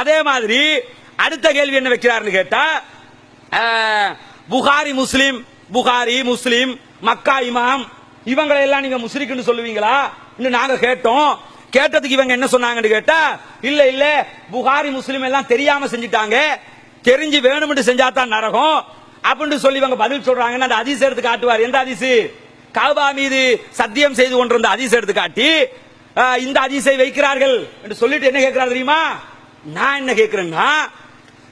அதே மாதிரி அடுத்த கேள்வி என்ன வைக்கிறாருன்னு கேட்டா புகாரி முஸ்லிம் புகாரி முஸ்லிம் மக்கா இமாம் இவங்களை எல்லாம் நீங்க முஸ்லிக்குன்னு சொல்லுவீங்களா? இன்னும் நாங்க கேட்டோம். கேட்டதுக்கு இவங்க என்ன சொன்னாங்கன்னு கேட்டா இல்ல இல்ல புகாரி முஸ்லிம் எல்லாம் தெரியாம செஞ்சுட்டாங்க. தெரிஞ்சு வேணும்னு செஞ்சா தான் நரகம். அப்படின்னு சொல்லி இவங்க பதில் சொல்றாங்கன்னு அந்த அதிச எடுத்து காட்டுவார். எந்த அதிசு காபா மீது சத்தியம் செய்து கொண்டிருந்த அதிச எடுத்து காட்டி இந்த அதிசை வைக்கிறார்கள் என்று சொல்லிட்டு என்ன கேட்கிறார் தெரியுமா? நான் என்ன கேட்கிறேன்னா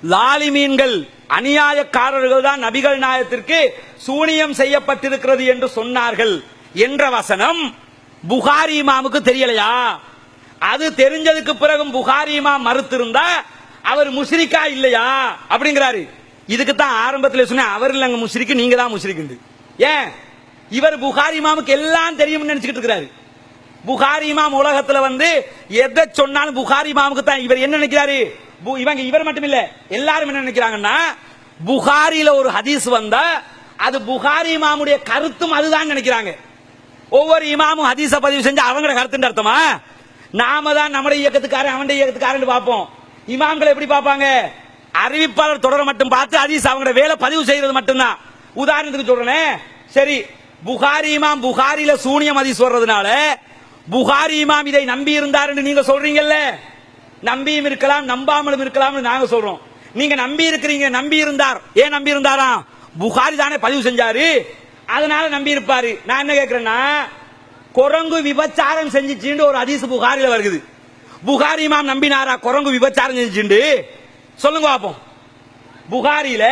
லாலிமீன்கள் அநியாயக்காரர்கள் தான் நபிகள் நாயத்திற்கு சூனியம் செய்யப்பட்டிருக்கிறது என்று சொன்னார்கள் என்ற வசனம் புகாரி இமாமுக்கு தெரியலையா? அது தெரிஞ்சதுக்கு பிறகும் புகாரி இமாம் மறுத்திருந்தா அவர் முஸ்ரிக்கா இல்லையா? அப்படிங்கிறாரு. இதுக்கு தான் ஆரம்பத்தில் சொன்னேன் அவர் இல்லைங்க முஸ்ரிக்கு நீங்க தான் முஸ்ரிக்கு ஏன்? இவர் புகாரி இமாமுக்கு எல்லாம் தெரியும்னு நினைச்சுக்கிட்டு இருக்கிறாரு. புகாரி இமாம் உலகத்துல வந்து எதை சொன்னாலும் புகாரி இமாமுக்கு தான். இவர் என்ன நினைக்கிறாரு? பு- இவங்க இவர் மட்டும் இல்ல எல்லாரும் என்ன நினைக்கிறாங்கன்னா புகாரியில ஒரு ஹதீஸ் வந்தா அது புகாரி இமாமுடைய கருத்தும் அதுதான் நினைக்கிறாங்க. ஒவ்வொரு இமாமும் ஹதீஸ பதிவு செஞ்சு அவங்களோட கருத்துன்னு அர்த்தமா? நாம தான் நம்முடைய இயக்கத்துக்காரன் அவனுடைய இயக்கத்துக்காரன் பார்ப்போம். இமாம்கள் எப்படி பார்ப்பாங்க? அறிவிப்பாளர் தொடர மட்டும் பார்த்து ஹதீஸ் அவங்களோட வேலை பதிவு செய்யறது மட்டும்தான். உதாரணத்துக்கு சொல்றேன் சரி புகாரி இமாம் புகாரியில சூனியம் ஹதீஸ் வர்றதுனால புகாரி இமாம் இதை நம்பி இருந்தாருன்னு நீங்க சொல்றீங்கல்ல? நம்பியும் இருக்கலாம் நம்பாமலும் இருக்கலாம்னு நாங்க சொல்றோம். நீங்க நம்பி இருக்கிறீங்க நம்பி இருந்தார் ஏன் நம்பி இருந்தாரா புகாரி தானே பதிவு செஞ்சாரு. அதனால நம்பி இருப்பாரு நான் என்ன கேக்குறேன்னா குரங்கு விபச்சாரம் செஞ்சுச்சுன்னு ஒரு அதிசு புகாரில வருது புகாரி இமாம் நம்பினாரா? குரங்கு விபச்சாரம் செஞ்சுண்டு சொல்லுங்க பாப்போம். புகாரில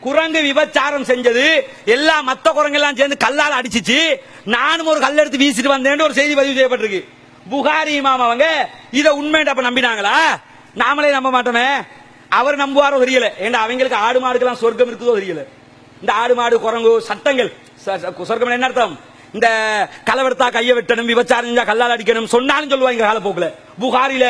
குரங்கு விபச்சாரம் செஞ்சது. எல்லா மத்த குரங்கு எல்லாம் சேர்ந்து கல்லால் அடிச்சிச்சு. நானும் ஒரு கல் எடுத்து வீசிட்டு வந்தேன்னு ஒரு செய்தி பதிவு செய்யப்பட்டிருக்கு. புகாரி இமாம் அவங்க இதை உண்மைன்னு அப்ப நம்பினாங்களா? நாமளே நம்ப மாட்டோமே. அவர் நம்புவாரோ தெரியல. ஏன்னா அவங்களுக்கு ஆடு மாடுக்கெல்லாம் சொர்க்கம் இருக்குதோ தெரியல. இந்த ஆடு மாடு குரங்கு சட்டங்கள். சொர்க்கம் என்ன அர்த்தம்? இந்த களவெடுத்தா கையை வெட்டணும் விபச்சாரம் செஞ்சா கல்லால் அடிக்கணும் சொன்னாலும் சொல்லுவாங்க காலப்போக்குல. புகாரில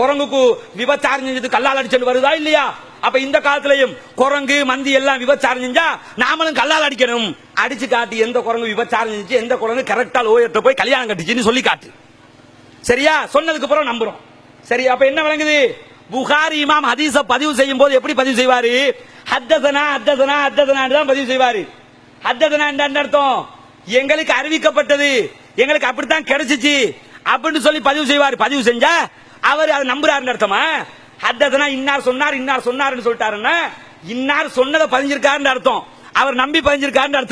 குரங்குக்கு விபச்சாரம் செஞ்சது கல்லால் அடிச்சது வருதா இல்லையா? அப்ப இந்த காலத்திலையும் குரங்கு மந்தி எல்லாம் விபச்சாரம் செஞ்சா நாமளும் கல்லால் அடிக்கணும். அடிச்சு காட்டி எந்த குரங்கு விபச்சாரம் செஞ்சு எந்த குரங்கு கரெக்டா லோயர்ட்ட போய் கல்யாணம் கட்டிச்சுன்னு சொல்லி காட்டு. சரியா? சொன்னதுக்கு அப்புறம் நம்புறோம். சரி அப்ப என்ன விளங்குது? புகாரி இமாம் ஹதீஸ பதிவு செய்யும் போது எப்படி பதிவு செய்வாரு? ஹத்தசனா ஹத்தசனா ஹத்தசனா தான் பதிவு செய்வாரு. ஹத்தசனா என்ன அர்த்தம். எங்களுக்கு அறிவிக்கப்பட்டது. எங்களுக்கு அப்படித்தான் கிடைச்சிச்சு. அப்படின்னு சொல்லி பதிவு செய்வாரு. பதிவு செஞ்சா அவர் அதை நம்புறாருன்னு அர்த்தமா? ஹத்ததனா இன்னார் சொன்னார் இன்னார் சொன்னார்னு சொல்லிட்டாருன்னா இன்னார் சொன்னதை பதிஞ்சிருக்காருன்னு அர்த்தம். அவர் நம்பி பதிஞ்சிருக்காருன்னு அர்த்தம்.